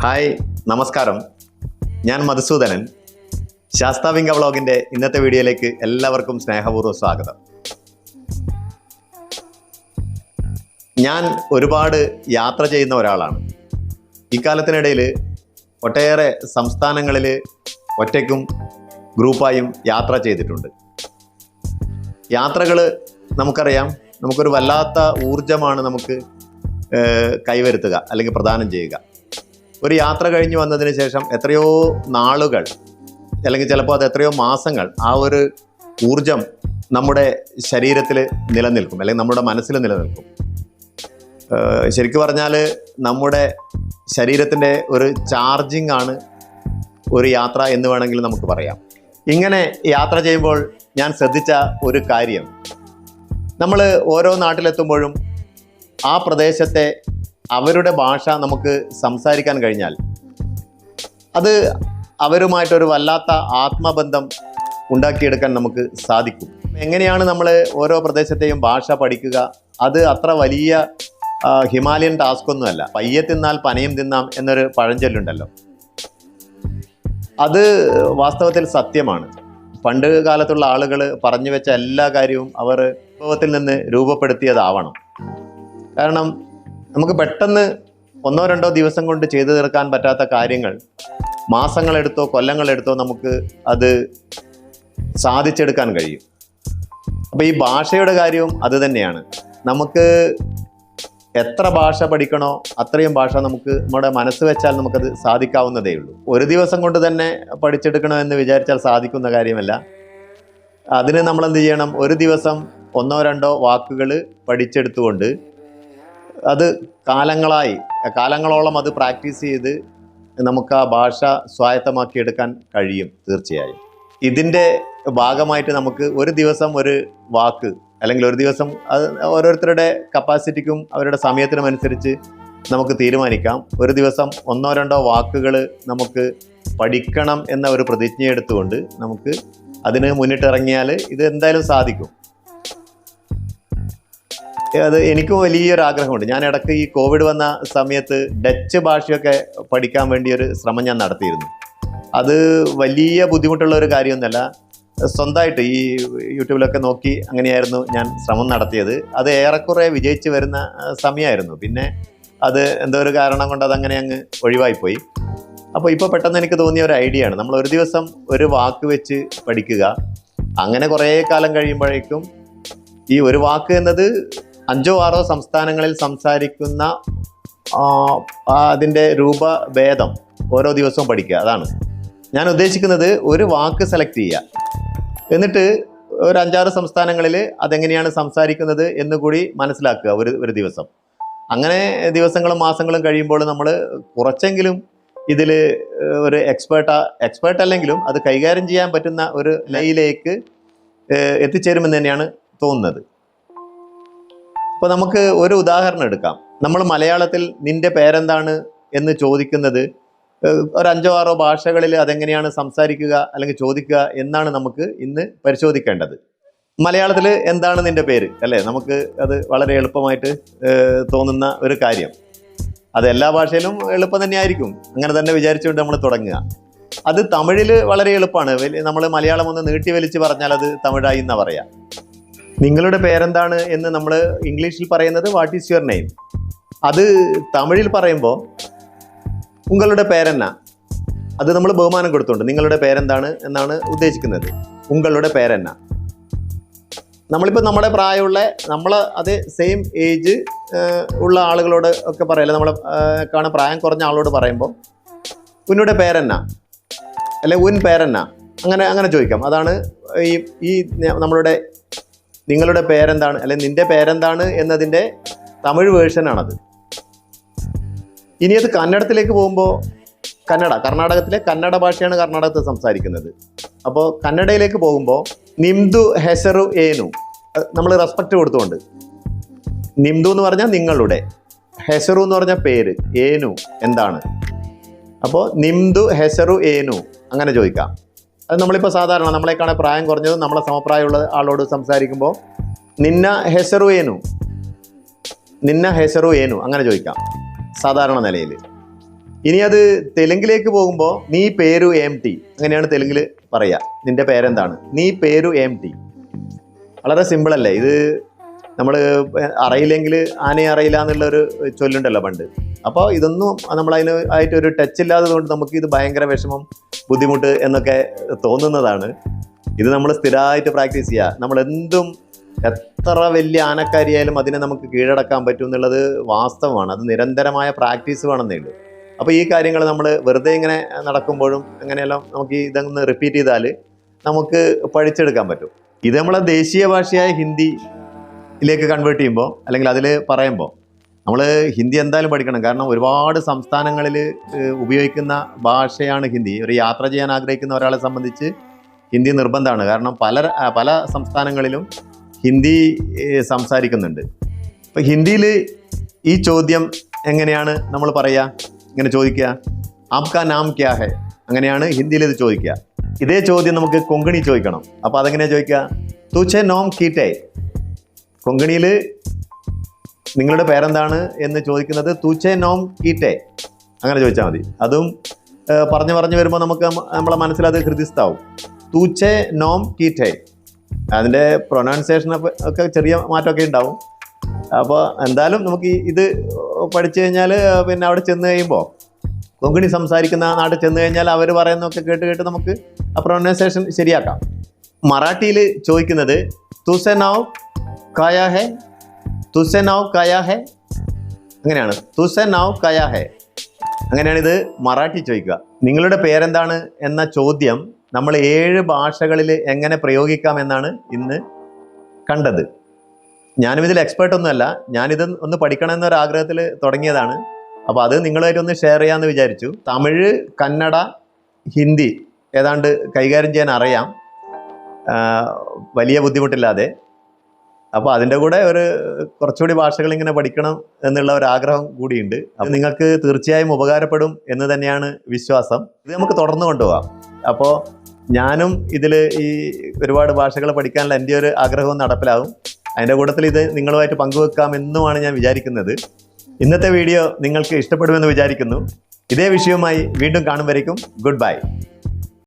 Hi നമസ്കാരം. ഞാൻ മധുസൂദനൻ. ശാസ്താവിംഗ വ്ളോഗിന്റെ ഇന്നത്തെ വീഡിയോയിലേക്ക് എല്ലാവർക്കും സ്നേഹപൂർവം സ്വാഗതം. ഞാൻ ഒരുപാട് യാത്ര ചെയ്യുന്ന ഒരാളാണ്. ഇക്കാലത്തിനിടയിൽ ഒട്ടേറെ സംസ്ഥാനങ്ങളിൽ ഒറ്റയ്ക്കും ഗ്രൂപ്പായും യാത്ര ചെയ്തിട്ടുണ്ട്. യാത്രകൾ നമുക്കറിയാം നമുക്കൊരു വല്ലാത്ത ഊർജമാണ് നമുക്ക് കൈവരുത്തുക അല്ലെങ്കിൽ പ്രദാനം ചെയ്യുക. ഒരു യാത്ര കഴിഞ്ഞ് വന്നതിന് ശേഷം എത്രയോ നാളുകൾ അല്ലെങ്കിൽ ചിലപ്പോൾ അത് എത്രയോ മാസങ്ങൾ ആ ഒരു ഊർജം നമ്മുടെ ശരീരത്തിൽ നിലനിൽക്കും അല്ലെങ്കിൽ നമ്മുടെ മനസ്സിൽ നിലനിൽക്കും. ശരിക്കും പറഞ്ഞാൽ നമ്മുടെ ശരീരത്തിന്റെ ഒരു ചാർജിങ് ആണ് ഒരു യാത്ര എന്ന് വേണമെങ്കിൽ നമുക്ക് പറയാം. ഇങ്ങനെ യാത്ര ചെയ്യുമ്പോൾ ഞാൻ ശ്രദ്ധിച്ച ഒരു കാര്യം. നമ്മൾ ഓരോ നാട്ടിലെത്തുമ്പോഴും ആ പ്രദേശത്തെ അവരുടെ ഭാഷ നമുക്ക് സംസാരിക്കാൻ കഴിഞ്ഞാൽ അത് അവരുമായിട്ടൊരു വല്ലാത്ത ആത്മബന്ധം ഉണ്ടാക്കിയെടുക്കാൻ നമുക്ക് സാധിക്കും. എങ്ങനെയാണ് നമ്മൾ ഓരോ പ്രദേശത്തെയും ഭാഷ പഠിക്കുക? അത് അത്ര വലിയ ഹിമാലയൻ ടാസ്ക് ഒന്നുമല്ല പയ്യെ തിന്നാൽ പനയും തിന്നാം എന്നൊരു പഴഞ്ചൊല്ലുണ്ടല്ലോ. അത് വാസ്തവത്തിൽ സത്യമാണ്. പണ്ട് കാലത്തുള്ള ആളുകൾ പറഞ്ഞു വെച്ച എല്ലാ കാര്യവും അവർ അനുഭവത്തിൽ നിന്ന് രൂപപ്പെടുത്തിയതാവണം. കാരണം നമുക്ക് പെട്ടെന്ന് ഒന്നോ രണ്ടോ ദിവസം കൊണ്ട് ചെയ്തു തീർക്കാൻ പറ്റാത്ത കാര്യങ്ങൾ മാസങ്ങളെടുത്തോ കൊല്ലങ്ങളെടുത്തോ നമുക്ക് അത് സാധിച്ചെടുക്കാൻ കഴിയും. അപ്പോൾ ഈ ഭാഷയുടെ കാര്യവും അത് തന്നെയാണ്. നമുക്ക് എത്ര ഭാഷ പഠിക്കണോ അത്രയും ഭാഷ നമുക്ക് നമ്മുടെ മനസ്സ് വെച്ചാൽ നമുക്കത് സാധിക്കാവുന്നതേ ഉള്ളൂ. ഒരു ദിവസം കൊണ്ട് തന്നെ പഠിച്ചെടുക്കണമെന്ന് വിചാരിച്ചാൽ സാധിക്കുന്ന കാര്യമല്ല. അതിന് നമ്മൾ എന്ത് ചെയ്യണം? ഒരു ദിവസം ഒന്നോ രണ്ടോ വാക്കുകൾ പഠിച്ചെടുത്തുകൊണ്ട് അത് കാലങ്ങളായി കാലങ്ങളോളം അത് പ്രാക്ടീസ് ചെയ്ത് നമുക്ക് ആ ഭാഷ സ്വായത്തമാക്കിയെടുക്കാൻ കഴിയും തീർച്ചയായും. ഇതിന്റെ ഭാഗമായിട്ട് നമുക്ക് ഒരു ദിവസം ഒരു വാക്ക് അല്ലെങ്കിൽ ഒരു ദിവസം അത് ഓരോരുത്തരുടെ കപ്പാസിറ്റിക്കും അവരുടെ സമയത്തിനും അനുസരിച്ച് നമുക്ക് തീരുമാനിക്കാം. ഒരു ദിവസം ഒന്നോ രണ്ടോ വാക്കുകൾ നമുക്ക് പഠിക്കണം എന്ന ഒരു പ്രതിജ്ഞ എടുത്തുകൊണ്ട് നമുക്ക് അതിന് മുന്നിട്ടിറങ്ങിയാൽ ഇത് എന്തായാലും സാധിക്കും. അത് എനിക്കും വലിയൊരു ആഗ്രഹമുണ്ട് ഞാൻ ഇടയ്ക്ക് ഈ കോവിഡ് വന്ന സമയത്ത് ഡച്ച് ഭാഷയൊക്കെ പഠിക്കാൻ വേണ്ടി ഒരു ശ്രമം ഞാൻ നടത്തിയിരുന്നു. അത് വലിയ ബുദ്ധിമുട്ടുള്ള ഒരു കാര്യമൊന്നുമല്ല. സ്വന്തമായിട്ട് ഈ യൂട്യൂബിലൊക്കെ നോക്കി അങ്ങനെയായിരുന്നു ഞാൻ ശ്രമം നടത്തിയത്. അത് ഏറെക്കുറെ വിജയിച്ച് വരുന്ന സമയമായിരുന്നു. പിന്നെ അത് എന്തോ ഒരു കാരണം കൊണ്ട് അതങ്ങനെ അങ്ങ് ഒഴിവായിപ്പോയി. അപ്പോൾ ഇപ്പോൾ പെട്ടെന്ന് എനിക്ക് തോന്നിയ ഒരു ഐഡിയ ആണ്. നമ്മൾ ഒരു ദിവസം ഒരു വാക്ക് വെച്ച് പഠിക്കുക. അങ്ങനെ കുറേ കാലം കഴിയുമ്പോഴേക്കും ഈ ഒരു വാക്ക് എന്നത് അഞ്ചോ ആറോ സംസ്ഥാനങ്ങളിൽ സംസാരിക്കുന്ന അതിന്റെ രൂപഭേദം ഓരോ ദിവസവും പഠിക്കുക. അതാണ്. ഞാൻ ഉദ്ദേശിക്കുന്നത് ഒരു വാക്ക് സെലക്ട് ചെയ്യുക. എന്നിട്ട് ഒരു അഞ്ചാറ് സംസ്ഥാനങ്ങളിൽ അതെങ്ങനെയാണ് സംസാരിക്കുന്നത് എന്നുകൂടി മനസ്സിലാക്കുക ഒരു ഒരു ദിവസം. അങ്ങനെ ദിവസങ്ങളും മാസങ്ങളും കഴിയുമ്പോൾ നമ്മൾ കുറച്ചെങ്കിലും ഇതിൽ ഒരു എക്സ്പേർട്ട് എക്സ്പേർട്ട് അല്ലെങ്കിലും അത് കൈകാര്യം ചെയ്യാൻ പറ്റുന്ന ഒരു ലൈയിലേക്ക് ഏഹ്, എത്തിച്ചേരുമെന്ന് തന്നെയാണ് തോന്നുന്നത്. ഇപ്പോൾ നമുക്ക് ഒരു ഉദാഹരണം എടുക്കാം. നമ്മൾ മലയാളത്തിൽ നിന്റെ പേരെന്താണ് എന്ന് ചോദിക്കുന്നത് ഒരു അഞ്ചോ ആറോ ഭാഷകളിൽ അതെങ്ങനെയാണ് സംസാരിക്കുക അല്ലെങ്കിൽ ചോദിക്കുക എന്നാണ് നമുക്ക് ഇന്ന് പരിശോധിക്കേണ്ടത്. മലയാളത്തിൽ എന്താണ് നിന്റെ പേര് അല്ലേ? നമുക്ക് അത് വളരെ എളുപ്പമായിട്ട് തോന്നുന്ന ഒരു കാര്യം. അത് എല്ലാ ഭാഷയിലും എളുപ്പം തന്നെ ആയിരിക്കും അങ്ങനെ തന്നെ വിചാരിച്ചുകൊണ്ട് നമ്മൾ തുടങ്ങുക. അത് തമിഴിൽ വളരെ എളുപ്പമാണ്. നമ്മൾ മലയാളം ഒന്ന് നീട്ടി വലിച്ച് പറഞ്ഞാൽ അത് തമിഴായി എന്നാ പറയാം. നിങ്ങളുടെ പേരെന്താണ് എന്ന് നമ്മൾ ഇംഗ്ലീഷിൽ പറയുന്നത് വാട്ട് ഈസ് യുവർ നെയിം അത് തമിഴിൽ പറയുമ്പോൾ ഉങ്ങളുടെ പേരെന്നാ. അത് നമ്മൾ ബഹുമാനം കൊടുത്തുണ്ട് നിങ്ങളുടെ പേരെന്താണ് എന്നാണ് ഉദ്ദേശിക്കുന്നത്. ഉങ്ങളുടെ പേരെന്നാ. നമ്മളിപ്പോൾ നമ്മുടെ പ്രായമുള്ള നമ്മൾ അതേ സെയിം ഏജ് ഉള്ള ആളുകളോട് ഒക്കെ പറയല്ലേ നമ്മളെ കാണാൻ പ്രായം കുറഞ്ഞ ആളോട് പറയുമ്പോൾ ഉന്നയുടെ പേരെന്നാ. അല്ലെ ഉൻ പേരെന്നാ. അങ്ങനെ അങ്ങനെ ചോദിക്കാം. അതാണ് ഈ ഈ നമ്മളുടെ നിങ്ങളുടെ പേരെന്താണ്? അല്ലെ നിന്റെ പേരെന്താണ് എന്നതിന്റെ തമിഴ് വേർഷനാണത് ഇനി അത് കന്നഡത്തിലേക്ക് പോകുമ്പോൾ കന്നഡ കർണാടകത്തിലെ കന്നഡ ഭാഷയാണ് കർണാടകത്തിൽ സംസാരിക്കുന്നത്. അപ്പോൾ കന്നഡയിലേക്ക് പോകുമ്പോൾ നിംദു ഹെസറു ഏനു നമ്മൾ റെസ്പെക്റ്റ് കൊടുത്തുകൊണ്ട്. നിംദു എന്ന് പറഞ്ഞാൽ നിങ്ങളുടെ ഹെസറു എന്ന് പറഞ്ഞാൽ പേര് ഏനു എന്താണ്? അപ്പോൾ നിംദു ഹെസറു ഏനു അങ്ങനെ ചോദിക്കാം. അത് നമ്മളിപ്പോൾ സാധാരണ നമ്മളെക്കാണെ പ്രായം കുറഞ്ഞത് നമ്മളെ സമപ്രായമുള്ള ആളോട് സംസാരിക്കുമ്പോൾ നിന്ന ഹെസറു ഏനു നിന്ന ഹെസറു ഏനു അങ്ങനെ ചോദിക്കാം സാധാരണ നിലയിൽ ഇനി അത് തെലുങ്കിലേക്ക് പോകുമ്പോൾ നീ പേരു എം ടി അങ്ങനെയാണ് തെലുങ്കിൽ പറയുക നിന്റെ പേരെന്താണ്? നീ പേരു എം ടി. വളരെ സിമ്പിളല്ലേ ഇത് നമ്മൾ അറിയില്ലെങ്കിൽ ആനയെ അറിയില്ല എന്നുള്ള ഒരു ചൊല്ലുണ്ടല്ലോ പണ്ട്. അപ്പോൾ ഇതൊന്നും നമ്മളതിന് ആയിട്ട് ഒരു ടച്ച് ഇല്ലാത്തത് കൊണ്ട് നമുക്ക് ഇത് ഭയങ്കര വിഷമം ബുദ്ധിമുട്ട് എന്നൊക്കെ തോന്നുന്നതാണ്. ഇത് നമ്മൾ സ്ഥിരമായിട്ട് പ്രാക്ടീസ് ചെയ്യുക നമ്മൾ എന്തും എത്ര വലിയ ആനക്കാരിയായാലും അതിനെ നമുക്ക് കീഴടക്കാൻ പറ്റും എന്നുള്ളത് വാസ്തവമാണ്. അത് നിരന്തരമായ പ്രാക്ടീസ് വേണമെന്നേ ഉള്ളൂ. അപ്പോൾ ഈ കാര്യങ്ങൾ നമ്മൾ വെറുതെ ഇങ്ങനെ നടക്കുമ്പോഴും അങ്ങനെയെല്ലാം നമുക്ക് ഇതങ്ങ് റിപ്പീറ്റ് ചെയ്താൽ നമുക്ക് പഠിച്ചെടുക്കാൻ പറ്റും. ഇത് നമ്മളെ ദേശീയ ഭാഷയായ ഹിന്ദിയിലേക്ക് കൺവേർട്ട് ചെയ്യുമ്പോൾ അല്ലെങ്കിൽ അതിൽ പറയുമ്പോൾ നമ്മൾ ഹിന്ദി എന്തായാലും പഠിക്കണം. കാരണം ഒരുപാട് സംസ്ഥാനങ്ങളിൽ ഉപയോഗിക്കുന്ന ഭാഷയാണ് ഹിന്ദി. ഒരു യാത്ര ചെയ്യാൻ ആഗ്രഹിക്കുന്ന ഒരാളെ സംബന്ധിച്ച് ഹിന്ദി നിർബന്ധമാണ്. കാരണം പല പല സംസ്ഥാനങ്ങളിലും ഹിന്ദി സംസാരിക്കുന്നുണ്ട്. അപ്പോൾ ഹിന്ദിയിൽ ഈ ചോദ്യം എങ്ങനെയാണ് നമ്മൾ പറയുക ഇങ്ങനെ ചോദിക്കുക. ആപ്കാ നാം ക്യാ ഹെ? അങ്ങനെയാണ് ഹിന്ദിയിൽ ഇത് ചോദിക്കുക. ഇതേ ചോദ്യം നമുക്ക് കൊങ്കണി ചോദിക്കണം. അപ്പോൾ അതെങ്ങനെയാണ് ചോദിക്കുക? തുച്ഛ നോം കീറ്റേ കൊങ്കണിയിൽ നിങ്ങളുടെ പേരെന്താണ് എന്ന് ചോദിക്കുന്നത് തൂച്ചെ നോം കീറ്റേ അങ്ങനെ ചോദിച്ചാൽ മതി. അതും പറഞ്ഞു പറഞ്ഞു വരുമ്പോൾ നമുക്ക് നമ്മളെ നമ്മളെ മനസ്സിലത് ഹൃദിസ്ഥാവും. തൂച്ചെ നോം കീറ്റേ അതിന്റെ പ്രൊനൗൺസിയേഷൻ ഒക്കെ ചെറിയ മാറ്റമൊക്കെ ഉണ്ടാവും. അപ്പോൾ എന്തായാലും നമുക്ക് ഇത് പഠിച്ചു കഴിഞ്ഞാൽ പിന്നെ അവിടെ ചെന്ന് കഴിയുമ്പോൾ കൊങ്കണി സംസാരിക്കുന്ന നാട്ടിൽ ചെന്ന് കഴിഞ്ഞാൽ അവർ പറയുന്നതൊക്കെ കേട്ട് കേട്ട് നമുക്ക് ആ പ്രൊനൗൺസിയേഷൻ ശരിയാക്കാം. മറാഠിയിൽ ചോദിക്കുന്നത് തുസനാവ് കായാ ഹെ തുസനാവ് കായ ഹെ അങ്ങനെയാണ് തുസെ നൗ കായ ഹെ അങ്ങനെയാണ് ഇത് മറാഠി ചോദിക്കുക നിങ്ങളുടെ പേരെന്താണ് എന്ന ചോദ്യം നമ്മൾ ഏഴ് ഭാഷകളിൽ എങ്ങനെ പ്രയോഗിക്കാം എന്നാണ് ഇന്ന് കണ്ടത് ഞാനും ഇതിൽ എക്സ്പേർട്ട് ഒന്നുമല്ല ഞാനിത് ഒന്ന് പഠിക്കണം എന്നൊരു ആഗ്രഹത്തിൽ തുടങ്ങിയതാണ് അപ്പോൾ അത് നിങ്ങളുമായിട്ട് ഒന്ന് ഷെയർ ചെയ്യാമെന്ന് വിചാരിച്ചു. തമിഴ് കന്നഡ ഹിന്ദി ഏതാണ്ട് കൈകാര്യം ചെയ്യാൻ അറിയാം. വലിയ ബുദ്ധിമുട്ടില്ലാതെ. അപ്പോൾ അതിന്റെ കൂടെ ഒരു കുറച്ചുകൂടി ഭാഷകൾ ഇങ്ങനെ പഠിക്കണം എന്നുള്ള ഒരു ആഗ്രഹം കൂടിയുണ്ട്. അപ്പൊ നിങ്ങൾക്ക് തീർച്ചയായും ഉപകാരപ്പെടും എന്ന് തന്നെയാണ് വിശ്വാസം. ഇത് നമുക്ക് തുടർന്ന് കൊണ്ടുപോകാം. അപ്പോൾ ഞാനും ഇതിൽ ഈ ഒരുപാട് ഭാഷകൾ പഠിക്കാനുള്ള എന്റെ ഒരു ആഗ്രഹവും നടപ്പിലാവും അതിന്റെ കൂട്ടത്തിൽ ഇത് നിങ്ങളുമായിട്ട് പങ്കുവെക്കാം എന്നുമാണ് ഞാൻ വിചാരിക്കുന്നത്. ഇന്നത്തെ വീഡിയോ നിങ്ങൾക്ക് ഇഷ്ടപ്പെടുമെന്ന് വിചാരിക്കുന്നു. ഇതേ വിഷയവുമായി വീണ്ടും കാണും വരയ്ക്കും ഗുഡ് ബൈ